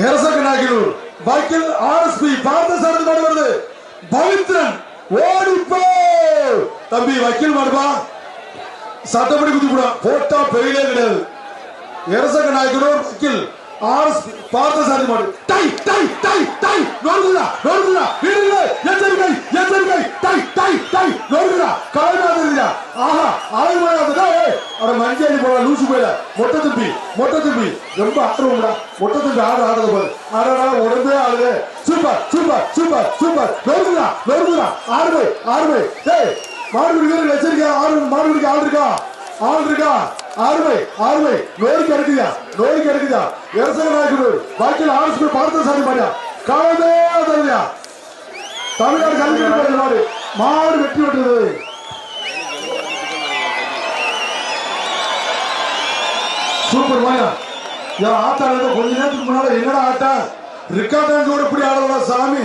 Erasakka Nayakkanur RSP Parthasarathy மாடு வருது. பவித்ரன் ஓடிப்போ தம்பி வக்கீல் மாடுபா. சட்டப்படி குத்தி கூட போட்டா பெயிலே கிடையாது. எரசக்க நாயக்கனூர் வக்கீல் ஆர்எஸ்பி பார்த்தசாரதி மாடு. டை டை டை டை நோடுதா நோடுதா வீடுல எச்சரிக்கை எச்சரிக்கை டை டை டை நோடுதா கலைமா தெரியுதா ஆஹா அழகு மாடாதா அட மஞ்சள் போல லூசு போயில மொட்டை துப்பி மொட்டை துப்பி ரொம்ப ஆர்வம்டா மொட்டை துப்பி ஆடு ஆடுறது பாரு. ஆடாடா உடம்பே ஆடுது சூப்பர் சூப்பர் சூப்பர் சூப்பர். நோடுதா நோடுதா ஆடுமை ஆடுமை டேய் மாடு பிடிக்கிற எச்சரிக்கை ஆடு மாடு பிடிக்க ஆள் இருக்கா? ஆள் இருக்கா? ஆறுமை ஆறுமை நோய் கிடைக்குதா நோய் கிடைக்குதா எரசக நாயக்கனூர் வாக்கில் ஆர்எஸ்பி பார்த்த சாமி பாடியா காலமே தருவியா தமிழ்நாடு கல்வி மாடு. மாடு வெற்றி பெற்றது சூப்பர் மாயா என் ஆட்டா கொஞ்ச நேரத்துக்கு முன்னால என்னடா ஆட்டா ரிக்கார்டான் கூட இப்படி ஆடலாம் சாமி.